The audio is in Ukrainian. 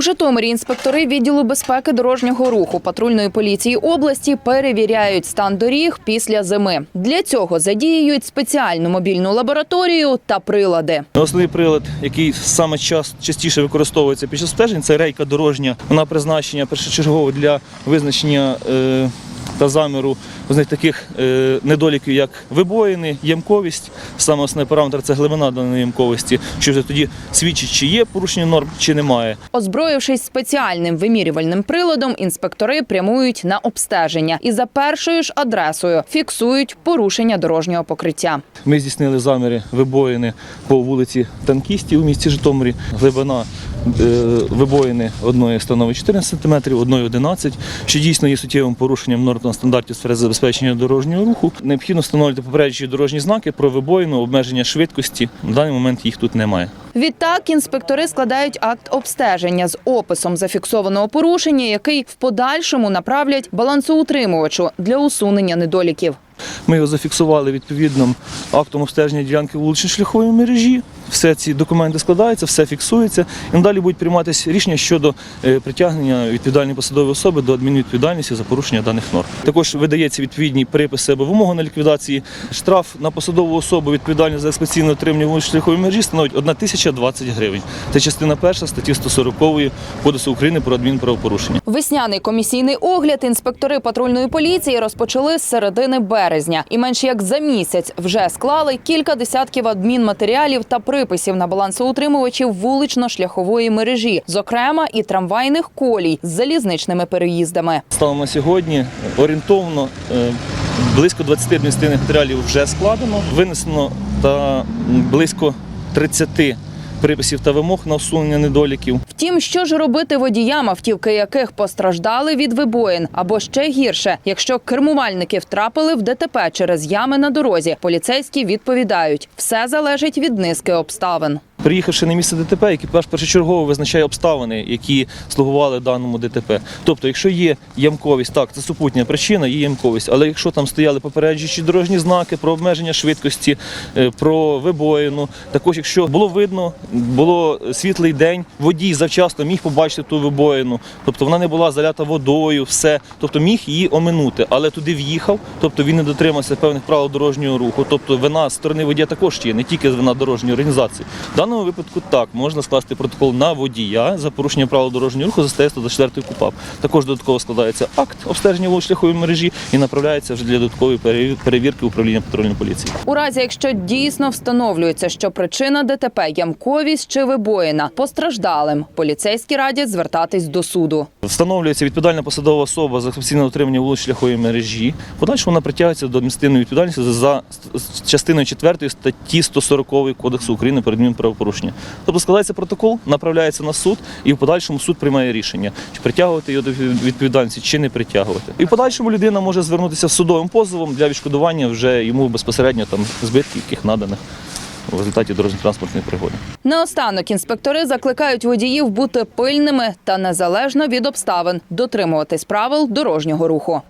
У Житомирі інспектори відділу безпеки дорожнього руху патрульної поліції області перевіряють стан доріг після зими. Для цього задіюють спеціальну мобільну лабораторію та прилади. Основний прилад, який саме час частіше використовується під час стежень, це рейка дорожня. Вона призначення першочергово для визначення е, та заміру з таких е, недоліків, як вибоїни, ємковість. Саме основний параметр це глибина даної ємковості, що вже тоді свідчить, чи є порушення норм, чи немає. Озброївшись спеціальним вимірювальним приладом, інспектори прямують на обстеження і за першою ж адресою фіксують порушення дорожнього покриття. Ми здійснили заміри вибоїни по вулиці Танкістів у місті Житомирі. Глибина вибоїни одної становить 14 см, одної 11 що дійсно є суттєвим порушенням норм та стандартів сфери забезпечення дорожнього руху. Необхідно встановити попереджуючі дорожні знаки про вибоїну, обмеження швидкості. На даний момент їх тут немає. Відтак інспектори складають акт обстеження з описом зафіксованого порушення, який в подальшому направлять балансоутримувачу для усунення недоліків. Ми його зафіксували відповідним актом обстеження ділянки вуличної шляхової мережі. Все ці документи складаються, все фіксується. І надалі будуть прийматися рішення щодо е, притягнення відповідальної посадової особи до адмінвідповідальності за порушення даних норм. Також видається відповідні приписи або вимоги на ліквідації. Штраф на посадову особу відповідальну за експлуатаційне отримання шляхової мережі становить 1 тисяча 20 гривень. Це частина перша статті 140 Кодексу України про адмінправопорушення. Весняний комісійний огляд інспектори патрульної поліції розпочали з середини березня. І менш як за місяць вже склали кілька десятків адмінматеріалів та приписів на балансоутримувачів вулично-шляхової мережі, зокрема і трамвайних колій з залізничними переїздами. Станом на сьогодні орієнтовно е, близько 20 адміністративних матеріалів вже складено, винесено та близько 30 приписів та вимог на усунення недоліків. Втім, що ж робити водіям, автівки яких постраждали від вибоїн, або ще гірше, якщо кермувальники втрапили в ДТП через ями на дорозі, поліцейські відповідають, все залежить від низки обставин. Приїхавши на місце ДТП, екіпаж першочергово визначає обставини, які слугували даному ДТП. Тобто, якщо є ямковість, так це супутня причина, є ямковість. Але якщо там стояли попереджуючі дорожні знаки про обмеження швидкості, е, про вибоїну, також якщо було видно, було світлий день, водій завчасно міг побачити ту вибоїну, тобто вона не була залята водою, все, тобто міг її оминути, але туди в'їхав, тобто він не дотримався певних правил дорожнього руху. Тобто вина з сторони водія також є, не тільки вина дорожньої організації. Даному випадку так можна скласти протокол на водія за порушення правил дорожнього руху за статтею 124 КУПАП. Також додатково складається акт обстеження вуличної мережі і направляється вже для додаткової перевірки управління патрульної поліції. У разі, якщо дійсно встановлюється, що причина ДТП ямковість чи вибоїна постраждалим, поліцейські радять звертатись до суду. Встановлюється відповідальна посадова особа за експлуатаційне утримання вулиць шляхової мережі. В Подальшому вона притягується до адміністративної відповідальності за- частиною 4 статті 140 Кодексу України про адмінправопорушення. Тобто складається протокол, направляється на суд, і в подальшому суд приймає рішення, чи притягувати його до відповідальності, чи не притягувати. І в подальшому людина може звернутися з судовим позовом для відшкодування вже йому безпосередньо там збитків, яких наданих в результаті дорожньо-транспортної пригоди. Наостанок інспектори закликають водіїв бути пильними та незалежно від обставин дотримуватись правил дорожнього руху.